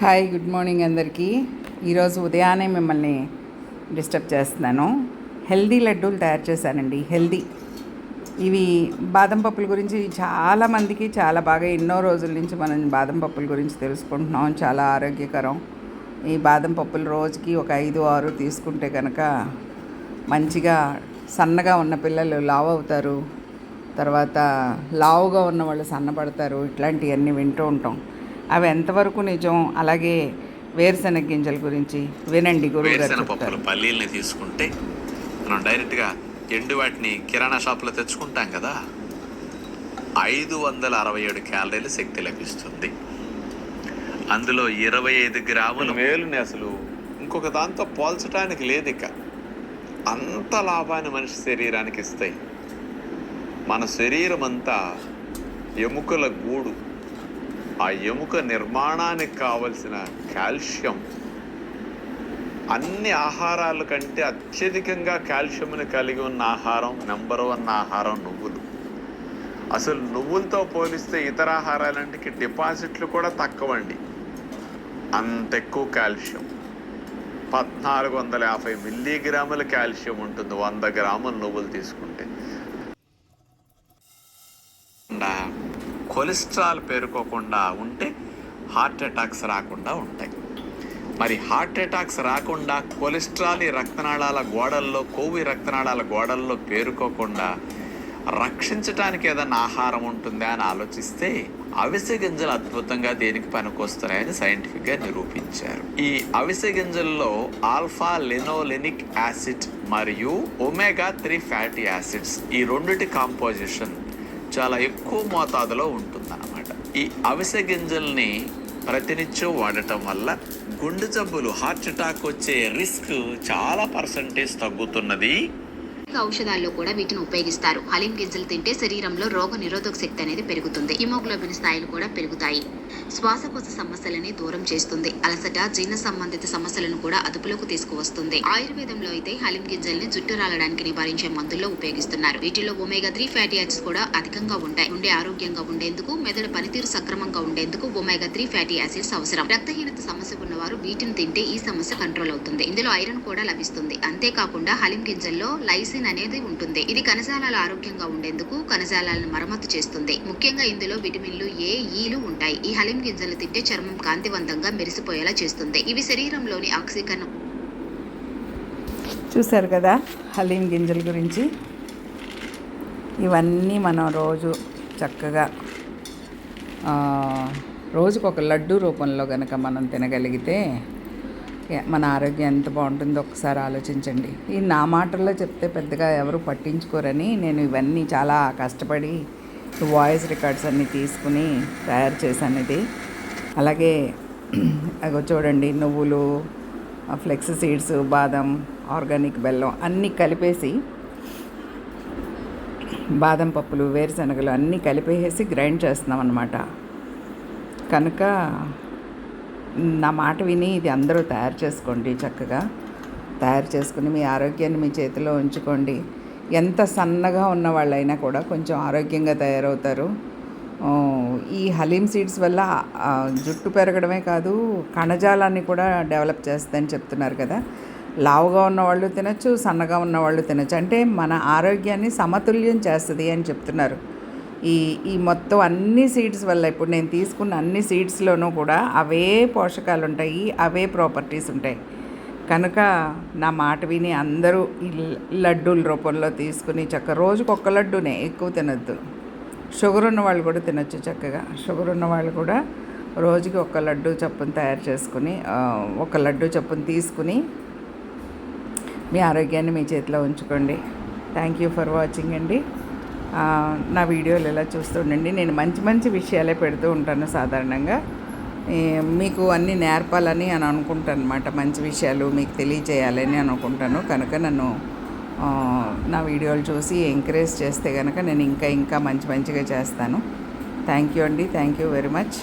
Hi good morning అందరికీ. ఈరోజు ఉదయాన్నే మిమ్మల్ని డిస్టర్బ్ చేస్తున్నాను. హెల్దీ లడ్డూలు తయారు చేశానండి హెల్దీ. ఇవి బాదం పప్పుల గురించి చాలా మందికి చాలా బాగా ఎన్నో రోజుల నుంచి మనం బాదం పప్పుల గురించి తెలుసుకుంటున్నాం చాలా ఆరోగ్యకరం. ఈ బాదం పప్పులు రోజుకి ఒక ఐదు ఆరు తీసుకుంటే కనుక మంచిగా సన్నగా ఉన్న పిల్లలు లావు అవుతారు. తర్వాత లావుగా ఉన్న వాళ్ళు సన్నపడతారు. ఇట్లాంటివన్నీ వింటూ ఉంటాం. అవి ఎంతవరకు నిజం? అలాగే వేరుశెనగ గింజల గురించి వినండి గురువు గారు వేరుశెనగ పప్పులు పల్లీల్ని తీసుకుంటే మనం డైరెక్ట్గా ఎండు వాటిని కిరాణా షాప్లో తెచ్చుకుంటాం కదా ఐదు వందల అరవై ఏడు క్యాలరీల శక్తి లభిస్తుంది. అందులో ఇరవై ఐదు గ్రాముల మేలుని అసలు. ఇంకొక దాంతో పోల్చడానికి లేదు ఇక అంత లాభాన్ని మనిషి శరీరానికి ఇస్తాయి. మన శరీరం అంతా ఎముకల గూడు ఆ ఎముక నిర్మాణానికి కావలసిన కాల్షియం అన్ని ఆహారాల కంటే అత్యధికంగా కాల్షియంని కలిగి ఉన్న ఆహారం నెంబర్ వన్ ఆహారం నువ్వులు. అసలు నువ్వులతో పోలిస్తే ఇతర ఆహారాలంటికి డిపాజిట్లు కూడా తక్కువండి. అంత ఎక్కువ కాల్షియం. పద్నాలుగు వందల యాభై మిల్లీగ్రాముల కాల్షియం ఉంటుంది వంద గ్రాముల నువ్వులు తీసుకుంటే. కొలెస్ట్రాల్ పేరుకోకుండా ఉంటే హార్ట్ అటాక్స్ రాకుండా ఉంటాయి. మరి హార్ట్ అటాక్స్ రాకుండా కొలెస్ట్రాల్ ఈ రక్తనాళాల గోడల్లో కొవ్వు రక్తనాళాల గోడల్లో పేరుకోకుండా రక్షించటానికి ఏదైనా ఆహారం ఉంటుందా అని ఆలోచిస్తే అవిసె గింజలు అద్భుతంగా దేనికి పనికొస్తున్నాయని సైంటిఫిక్గా నిరూపించారు. ఈ అవిసె గింజల్లో ఆల్ఫా లెనోలెనిక్ యాసిడ్ మరియు ఒమేగా త్రీ ఫ్యాటీ యాసిడ్స్ ఈ రెండిటి కాంపోజిషన్ చాలా ఎక్కువ మోతాదులో ఉంటుందన్నమాట. ఈ అవిసె గింజల్ని ప్రతినిత్యం వాడటం వల్ల గుండె జబ్బులు హార్ట్ అటాక్ వచ్చే రిస్క్ చాలా పర్సంటేజ్ తగ్గుతున్నది. ఔషధాల్లో కూడా వీటిని ఉపయోగిస్తారు. హలీం గింజలు తింటే శరీరంలో రోగ నిరోధక శక్తి అనేది పెరుగుతుంది. హిమోగ్లోబిన్ స్థాయిలు కూడా పెరుగుతాయి. శ్వాసకోశ సమస్యలని దూరం చేస్తుంది. అలసట జీర్ణ సంబంధిత సమస్యలను కూడా అదుపులోకి తీసుకువస్తుంది. ఆయుర్వేదంలో అయితే హలీం గింజల్ని జుట్టు రాలడానికి నివారించే మందుల్లో ఉపయోగిస్తున్నారు. వీటిలో ఒమేగా త్రీ ఫ్యాటీ యాసిడ్స్ కూడా అధికంగా ఉంటాయి. ఉండే ఆరోగ్యంగా ఉండేందుకు మెదడు పనితీరు సక్రమంగా ఉండేందుకు ఒమేగా త్రీ ఫ్యాటీ యాసిడ్స్ అవసరం. రక్తహీనత సమస్య ఉన్నవారు వీటిని తింటే ఈ సమస్య కంట్రోల్ అవుతుంది. ఇందులో ఐరన్ కూడా లభిస్తుంది. అంతేకాకుండా హలీం గింజల్లో లైసిన్ అనేది ఉంటుంది. ఇది కణజాలాలు ఆరోగ్యంగా ఉండేందుకు కణజాలాలను మరమ్మతు చేస్తుంది. ముఖ్యంగా ఇందులో విటమిన్లు ఏ ఈలు ఉంటాయి. ఈ హలిం గింజలు తింటే చర్మం కాంతివంతంగా మెరిసిపోయేలా చేస్తుంది. ఇవి శరీరంలోని ఆక్సీకరణ చూశారు కదా హలీం గింజల గురించి? ఇవన్నీ మనం రోజు చక్కగా రోజుకొక లడ్డు రూపంలో కనుక మనం తినగలిగితే మన ఆరోగ్యం ఎంత బాగుంటుందో ఒకసారి ఆలోచించండి. ఈ నా మాటల్లో చెప్తే పెద్దగా ఎవరు పట్టించుకోరని నేను ఇవన్నీ చాలా కష్టపడి వాయిస్ రికార్డ్స్ అన్నీ తీసుకుని తయారు చేశాను ఇది అలాగే అగో చూడండి నువ్వులు ఫ్లెక్స్ సీడ్స్ బాదం ఆర్గానిక్ బెల్లం అన్నీ కలిపేసి బాదం పప్పులు వేరుశనగలు అన్నీ కలిపేసి గ్రైండ్ చేస్తున్నాం అనమాట కనుక నా మాట విని ఇది అందరూ తయారు చేసుకోండి చక్కగా. తయారు చేసుకుని మీ ఆరోగ్యాన్ని మీ చేతిలో ఉంచుకోండి. ఎంత సన్నగా ఉన్న వాళ్ళైనా కూడా కొంచెం ఆరోగ్యంగా తయారవుతారు. ఈ హలీం సీడ్స్ వల్ల జుట్టు పెరగడమే కాదు కణజాలాన్ని కూడా డెవలప్ చేస్తుందని చెప్తున్నారు కదా. లావుగా ఉన్నవాళ్ళు తినచ్చు సన్నగా ఉన్నవాళ్ళు తినచ్చు. అంటే మన ఆరోగ్యాన్ని సమతుల్యం చేస్తుంది అని చెప్తున్నారు. ఈ ఈ మొత్తం అన్ని సీడ్స్ వల్ల ఇప్పుడు నేను తీసుకున్న అన్ని సీడ్స్లోనూ కూడా అవే పోషకాలు ఉంటాయి అవే ప్రాపర్టీస్ ఉంటాయి. కనుక నా మాట విని అందరూ ఈ లడ్డూల రూపంలో తీసుకుని చక్క రోజుకు ఒక్క లడ్డూనే ఎక్కువ తినద్దు. షుగర్ ఉన్న వాళ్ళు కూడా తినొచ్చు చక్కగా. షుగర్ ఉన్న వాళ్ళు కూడా రోజుకి ఒక లడ్డు చప్పును తయారు చేసుకుని ఒక లడ్డు చప్పును తీసుకుని మీ ఆరోగ్యాన్ని మీ చేతిలో ఉంచుకోండి. థ్యాంక్ యూ ఫర్ వాచింగ్ అండి. నా వీడియోలు ఇలా చూస్తుండండి నేను మంచి మంచి విషయాలే పెడుతూ ఉంటాను సాధారణంగా. మీకు అన్నీ నేర్పాలని అని అనుకుంటాను అనమాట మంచి విషయాలు మీకు తెలియజేయాలని అనుకుంటాను. కనుక నన్ను నా వీడియోలు చూసి ఎంకరేజ్ చేస్తే కనుక నేను ఇంకా ఇంకా మంచి మంచిగా చేస్తాను. థ్యాంక్ యూ అండి. Thank you very much.